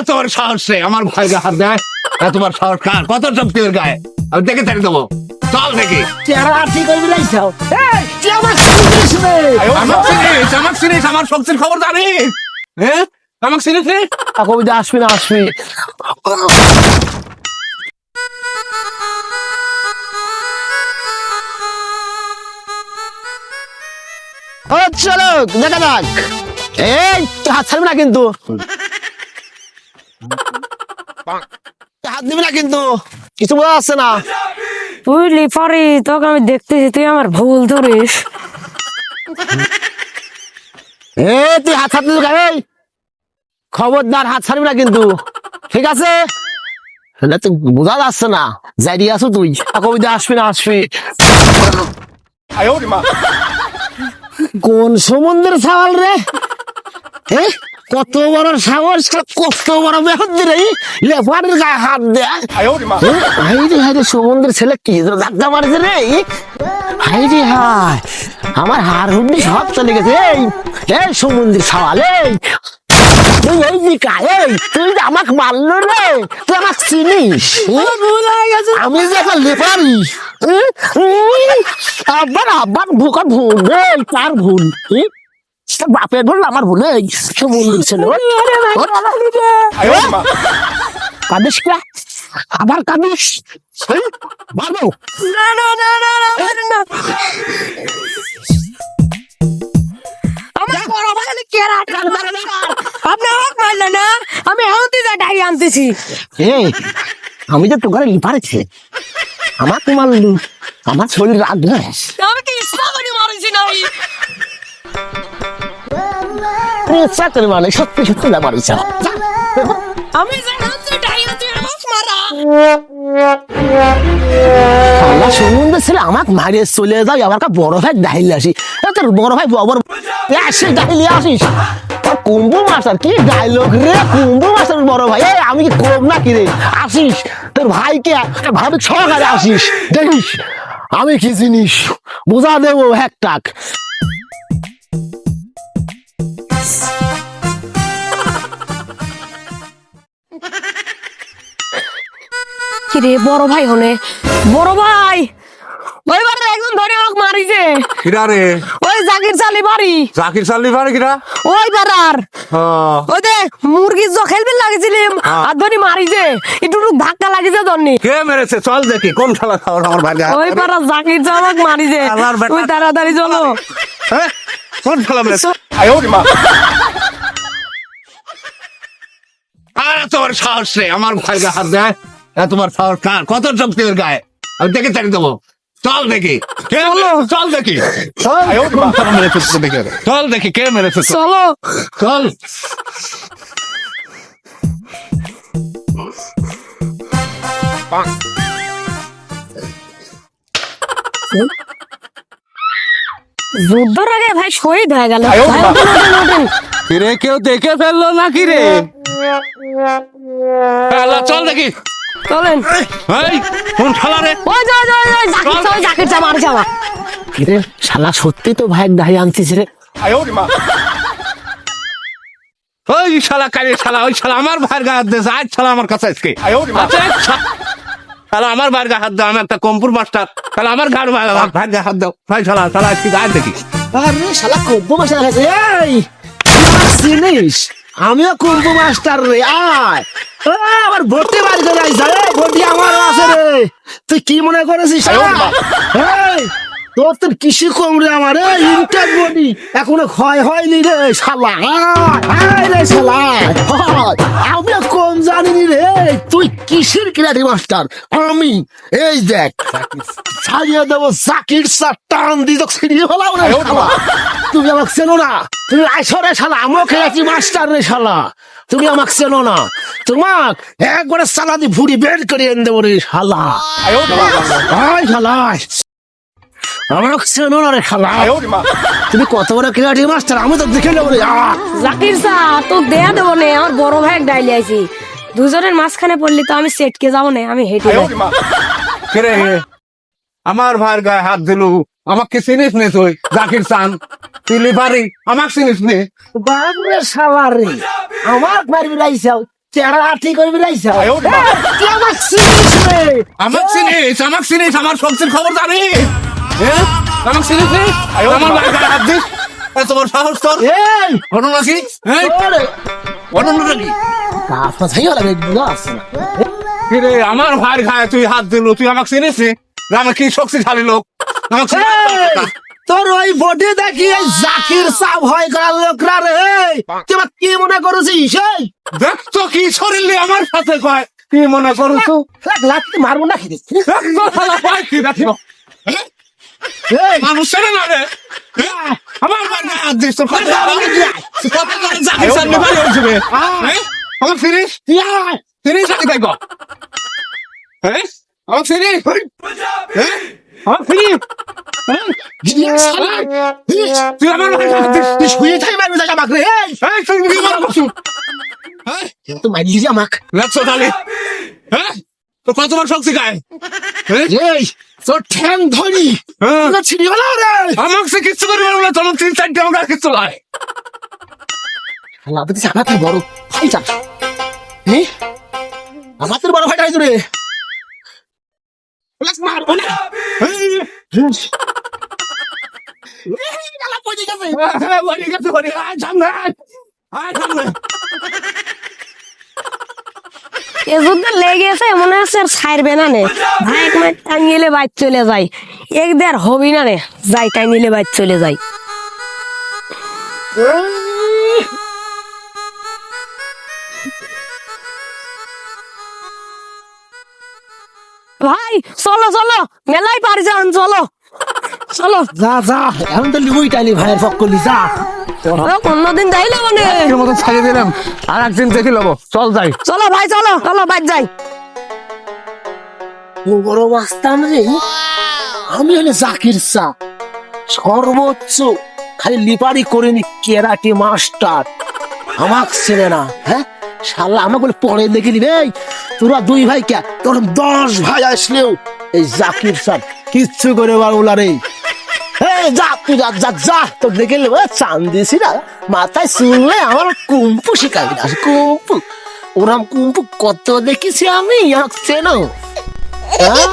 আরে তোমার সাহস রে আমার ভাইকে হাত দেয়। আর তোমার সাহস কার? কত শক্তি ওর গায়ে? আমি দেখে ছেড়ে দেবো। চল দেখি। চেহারা ঠিক করবি এই তুই আমার রে? আমার চিনিস আমার আমার শক্তির খবর জানিস। হ্যাঁ আমাকে চিনিস রে? কবিতা আসবি না আসবি। চলো দেখা যাক। এই হাত ছাড়বি না কিন্তু। হাত দিবি না কিন্তু। কিছু বোঝা যাচ্ছে না? বুঝলি পরে তোকে আমি দেখতেছি তুই আমার ভুল ধরিস। এ তুই হাত ছাড়তে এই খবরদার হাত ছাড়বি না কিন্তু। ঠিক আছে? না তো বোঝা যাচ্ছে না। যাই আছো তুই। কবিতা আসবি না আসবি। কোন সমুদ্রের সাওয়াল রে? কত বড় সাহস কত বড় মেহনত রে। লেফারের গায়ে হাত দেয় হাই রে হাই রে সমুদ্রের ছেলে কি ধাক্কা মারছে রে? হাই রে হাই আমার হার হুড্ডি সব চলে গেছে। এই এই সমুদ্রের সাওয়াল তুই এই যে কায়ে তুই যে আমাকে মারলো রে তুই আমাকে চিনিস? আমি যে একটা লেপারি। আবার আবার ভুকা ভুল রে? কার ভুল? বাপের ভুল আমার ভুল কাঁদিস কে আবার কাঁদিস। মারবো না না না না না না, না। আমার বড় ভাই কেরা আপনি আমাকে মারলেন না? আমি এমনতে যা ডাই আনতেছি। এই আমি যে তোকে লিপারে আমার তোমার আমার শরীর রাগ নয় মানে সত্যি সত্যি না মারিস আমি ছেলে আমাকে মারিয়ে চলে যাও বড় ভাই আসি। তোর বড় ভাই ববর আসে ডাইলে আসিস। কুম্ভ মাস্টার কি ডাইলগ রে? কুম্ভ মাস্টার বড় ভাই। আমি কি কম না কি রে? আসিস। তোর ভাইকে ভাবি সহকারে আসিস। দেখিস আমি কি জিনিস? বোঝা দেবো এক টাক। কি রে বড় ভাই হনে বড় ভাই! ওই বারে একজন ধরে আমাকে মারিছে। কিরা রে? ওই জাকির চালি বাড়ি। জাকির চাল্লি পারে কিরা? ওই বারার ওই দে মুরগির জখেলবিল লাগিছিলাম। আর ধরে মারিছে। একটু ধাক্কা লাগিছে ধরনি কে মেরেছে? চল দেখি কোন খেলা খাওয়ার আমার ভাই ওই পারা জাকির চালক মারিছে। তুই তাড়াতাড়ি চলো। হ্যাঁ? কোন খেলা মেরেছে? আরে তোমার সাহস রে আমার ভাইকে হাত দেয় তোমার সাহস কার? কত শক্তি ওর গায়ে? আমি দেখে ছেড়ে দেবো। চল দেখি। কে চল। দেখি। কোন খেলা মেরেছে তোকে দেখে চল দেখি কে মেরেছে তোকে? চলো। চল। যুদ্ধর আগে ভাই শহীদ হয়ে গেল। ভাই, ওঠেন, ওঠেন, ওঠেন। রে কেউ দেখে ফেলল নাকি রে? খেলা চল দেখি। চলেন। এই কোন খেলা রে? ওই যে, যে, যে, জাকির চা, ওই জাকির চা মারছে আমার কিরে শালা সত্যি তো ভাই দাহি আনছিস রে। ওই শালা কালি শালা ওই শালা আমার ভাইয়ের গায়ে হাত দিয়েছে। আজ শালা আমার কাছে আজকে। আচ্ছা, আচ্ছা। শালা আমার ভাইয়ের গায়ে হাত দাও আমি একটা কম্পুর মাস্টার। শালা আমার গাড় ভাইয়ের গায়ে হাত দাও। ভাই শালা শালা আজকে গায়ে দেখি। আরে শালা কুম্ভ মাস্টার আছে। এই চিনিস আমিও কুম্ভ মাস্টার রে আয়। আবার আমার ভর্তি বাড়িতে যাই যায় ভর্তি আমার আছে রে। তুই কি মনে করেছিস তোর তোর কৃষি কম রে আমার ইন্টার বডি। এখনও ক্ষয় হয়নি রে শালা আয়, রে শালা আমিও আমি কম জানিনি রে তুই কিসের কিরাটি মাস্টার আমি এই দেখ ছাড়িয়ে দেবো জাকির স্যার টান দি তো ছিড়িয়ে ফেলাও রে তুমি আমাকে চেনো না। তুমি আইসো রে শালা আমিও খেয়েছি মাস্টার রে শালা। তুমি আমাকে চেনো না। তোমাক একবারে সালাদি ভুড়ি বের করে এনে দেবো রে শালা। আয় শালা আমাকে চেনো না রে শালা। তুমি কত বড় খেলাটি মাস্টার আমি তো দেখে নেব রে। জাকির চা তো দেয়া দেবো নে আমার বড় ভাই এক ডাইলে আইছি। দুজনের মাঝখানে পড়লি তো আমি সেটকে যাব না আমি হেঁটে যাই আমার ভাইয়ের গায়ে হাত দিলু আমাকে চিনিস নে তুই? জাকির চান তুই লিভারি আমাকে চিনিস নে? বাবরে শালা রে আমার মারবি লাইছাও চেহারা ঠিক করবি রাইছা তুই আমার চিনিস রে আমাক চিনিস আমাক চিনিস আমার শক্তির খবর জানিস। হ্যাঁ আমাক চিনিস নি? আমার ভাই গায়ে হাত দিস। এ, তোমার সাহস তোর। এই। ঘটনা কি? হ্যাঁ ওরে। ঘটনাটা কি? লাগে না আমার ভাই খায় তুই হাত দিল তুই আমাকে চিনিস আমি কি শক্তিশালী লোক আমাকে? তোর ওই বডি দেখি এই জাকির ভয় করার লোকরা রে আবার কি মনে করছিস দেখ তো কি শরীর আমার সাথে কয় কি মনে করছ লাগ মারবো না খেতে হ্যাঁ? মানুষ চেনে না রে হ্যাঁ? আমার হাত দিস তোর কথা সামনে হয়েছে। হ্যাঁ? আমার আয়। ফিরিস আমি কর হ্যাঁ আমার ফিরিস হ্যাঁ আমার হ্যাঁ? তুই আমার তুই শুয়ে থাই মারবি তাকে আমাকে রে এই এই তুই কি করছ তুই মারলি যে আমাকে লাগছো তাহলে হ্যাঁ তো কত বার শক্তি গায়ে এই তোর ঠ্যাং ধরি ছিড়ি হলো রে আমাকে সে কিচ্ছু করবে না তোমার তিন চারটে আমার কিচ্ছু গায়ে আল্লাহ দিছে আমাদের বড়। ভাই হ্যাঁ আমাদের বড় ভাইটা এ যুদ্ধ লেগে গেছে মনে আর ছাড়বে না নে। ভাই এক টাঙ্গিলে বাইর চলে যাই। এক দের হবি না রে যাই টাঙ্গিলে বাইর চলে যাই। ভাই চলো চলো। মেলাই পারি যান চলো। চলো। যা যা। এখন তো লিবই টাইলি ভাইয়ের ফক করলি যা। অন্যদিন যাইলে মানে। এর মতো ছাড়িয়ে দিলাম। আর একদিন দেখে নেব চল যাই। চলো ভাই চলো চলো বাইর যাই। ও বড় মাস্তান রে। আমি হলে জাকির সা সর্বোচ্চ। খালি লিপারি করিনি কেরাটি মাস্টার। আমাক চেনে না হ্যাঁ? শালা, আমাকে পরে দেখে নিবে তোরা দুই ভাই কে? তোর দশ ভাই আসলেও এই জাকির সাহ কিচ্ছু করে বাবুলা রে। এই যা, তুই যা যা যা তো দেখে চান দিয়েছি না, মাথায় শুনলে আমার কুম্পু শিখাবি না, কুম্পু। ওরাম কুম্পু কত দেখেছি আমি চেনো হ্যাঁ?